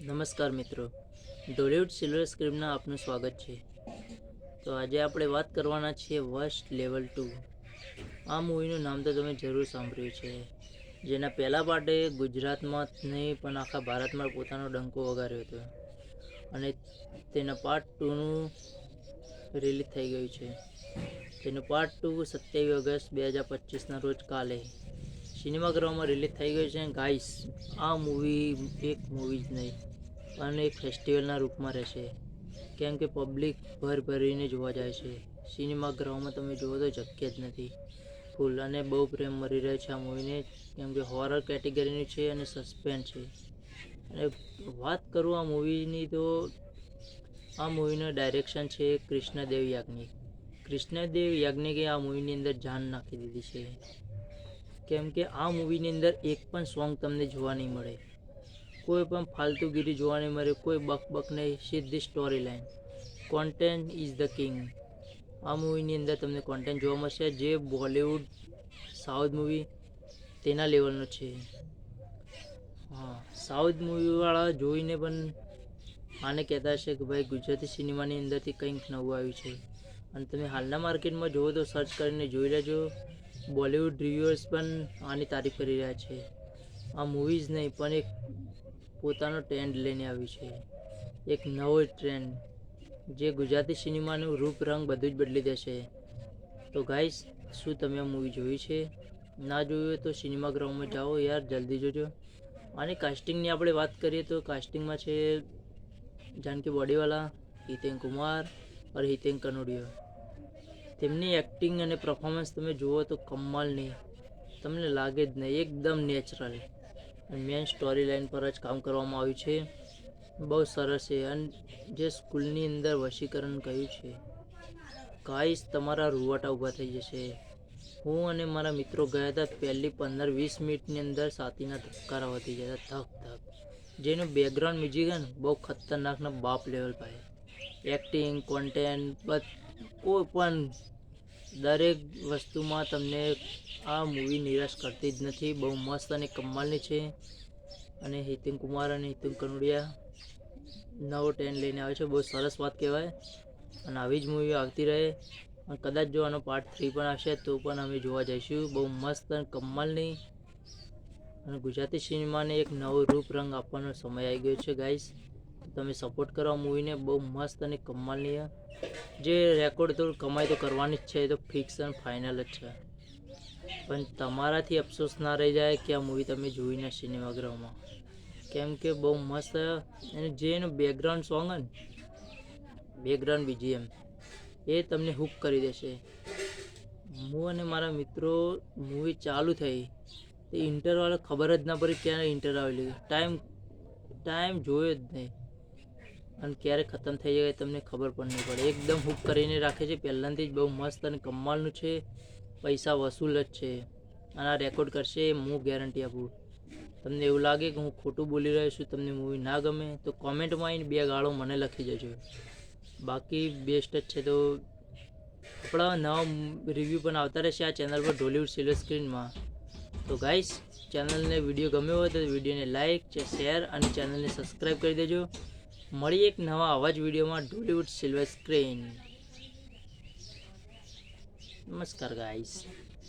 નમસ્કાર મિત્રો. ડોલિવૂડ સિલ્વર સ્ક્રીનના આપનું સ્વાગત છે. તો આજે આપણે વાત કરવાના છીએ વર્સ્ટ લેવલ ટુ. આ મૂવીનું નામ તો તમે જરૂર સાંભળ્યું છે. જેના પહેલાં પાર્ટે ગુજરાતમાં નહીં, પણ આખા ભારતમાં પોતાનો ડંકો વગાડ્યો હતો. અને તેના પાર્ટ ટુનું રિલીઝ થઈ ગયું છે. તેનું પાર્ટ ટુ સત્યાવીસ ઓગસ્ટ બે હજાર પચીસના રોજ કાલે સિનેમાગૃહમાં રિલીઝ થઈ ગયું છે. ગાઈસ આ મૂવી એક મૂવી જ નહીં. પણ એક ફેસ્ટિવલના રૂપમાં રહેશે. કેમ કે પબ્લિક ભર ભરીને જોવા જાય છે. સિનેમા ગ્રાઉન્ડમાં તમે જુઓ તો જગ્યા જ નથી. ફૂલ અને બહુ પ્રેમ મળી રહ્યો છે આ મૂવીને કેમ કે હોરર કેટેગરીનું છે અને સસ્પેન્સ છે. અને વાત કરું આ મૂવીની તો આ મૂવીનું ડાયરેક્શન છે કૃષ્ણદેવ યાજ્ઞિક. કૃષ્ણદેવ યાજ્ઞિકે આ મૂવીની અંદર જાન નાખી દીધી છે. કેમ કે આ મૂવીની અંદર એક પણ સોંગ તમને જોવા નહીં મળે. કોઈ પણ ફાલતુગીરી જોવા નહીં મળે કોઈ બક બક નહીં, સીધી story line content is the king આ મૂવીની અંદર તમને કોન્ટેન્ટ જોવા મળશે. જે બોલિવૂડ, સાઉથ મૂવી તેના લેવલનો છે. હા, સાઉથ મૂવીવાળા જોઈને પણ આને કહેતા હશે કે ભાઈ ગુજરાતી સિનેમાની અંદરથી કંઈક નવું આવ્યું છે. અને તમે હાલના માર્કેટમાં જુઓ તો સર્ચ કરીને જોઈ લેજો. બોલિવૂડ રિવ્યુઅર્સ પણ આની તારીફ કરી રહ્યા છે. આ મૂવીઝ નહીં, પણ એક પોતાનો ટ્રેન્ડ લઈને આવ્યું છે. એક નવો ટ્રેન્ડ જે ગુજરાતી સિનેમાનું રૂપ રંગ બધું જ બદલી દેશે. તો ગાઈસ શું તમે મૂવી જોઈ છે? ના જોયું તો સિનેમા ગ્રાઉન્ડમાં જાઓ યાર, જલ્દી જોજો. અને કાસ્ટિંગની આપણે વાત કરીએ તો કાસ્ટિંગમાં છે જાનકી બોડીવાલા, હિતેન કુમાર और હિતેન કનોડિયા. તેમની એક્ટિંગ અને પરફોર્મન્સ તમે જુઓ તો કમાલની તમને લાગે જ નહીં, એકદમ નેચરલ મેન સ્ટોરી લાઈન પર જ કામ કરવામાં આવ્યું છે. બહુ સરસ છે અને જે સ્કૂલની અંદર વશીકરણ કહ્યું છે. ગાઈસ તમારા રૂવાટા ઊભા થઈ જશે. હું અને મારા મિત્રો ગયા હતા પહેલી પંદર વીસ મિનિટની અંદર સાતીના ધબકારા વધી હતા. ધક ધક. જેનું બેકગ્રાઉન્ડ મ્યુઝિક બહુ ખતરનાકના બાપ લેવલ પાસે એક્ટિંગ કોન્ટેન્ટ બધ, કોઈ પણ દરેક વસ્તુમાં તમને આ મૂવી નિરાશ કરતી જ નથી. બહુ મસ્ત અને કમાલની છે. અને હિતિન કુમાર અને હિતિન કનોડિયા નવો ટ્રેન લઈને આવે છે. બહુ સરસ વાત કહેવાય. અને આવી જ મૂવી આવતી રહે. અને કદાચ જો આનો પાર્ટ થ્રી પણ આવશે, તો પણ અમે જોવા જઈશું. બહુ મસ્ત અને કમાલની અને ગુજરાતી સિનેમાને એક નવો રૂપ રંગ આપવાનો સમય આવી ગયો છે ગાઈસ તમે સપોર્ટ કરો મૂવીને બહુ મસ્ત અને કમાલની જે રેકોર્ડ તો કમાઈ તો કરવાની જ છે, એ તો ફિક્સ અને ફાઇનલ જ છે. પણ તમારાથી અફસોસ ના રહી જાય કે આ મૂવી તમે જોઈને ના કેમ કે બહુ મસ્ત. અને જે એનું બેકગ્રાઉન્ડ સોંગ ને બેકગ્રાઉન્ડ બીજીએમ એ તમને હુક કરી દેશે. હું અને મારા મિત્રો મૂવી ચાલુ થઈ, તે ઇન્ટરવાળો ખબર જ ના પડી ક્યારે ઇન્ટર આવેલી ટાઈમ ટાઈમ જોયો જ નહીં. અને ક્યારે ખતમ થઈ જાય તમને ખબર પણ નહીં પડે. એકદમ હુક કરીને રાખે છે. પહેલાંથી જ બહુ મસ્ત અને કમાલનું છે. પૈસા વસૂલ જ છે. અને આ રેકોર્ડ કરશે એ હું ગેરંટી આપું. તમને એવું લાગે કે હું ખોટું બોલી રહ્યો છું, તમને મૂવી ના ગમે, તો કોમેન્ટમાં આવીને બે ગાળો મને લખી જજો. બાકી બેસ્ટ જ છે તો આપણા નવા રિવ્યૂ પણ આવતા રહેશે આ ચેનલ પર ઢોલિવૂડ સિલ્વર સ્ક્રીનમાં તો ગાઈસ ચેનલને વીડિયો ગમ્યો હોય તો વિડીયોને લાઇક શેર અને ચેનલને સબસ્ક્રાઈબ કરી દેજો. મળી એક નવા આવા જ વિડીયોમાં ઢોલિવૂડ સિલ્વર સ્ક્રીન નમસ્કાર ગાઈસ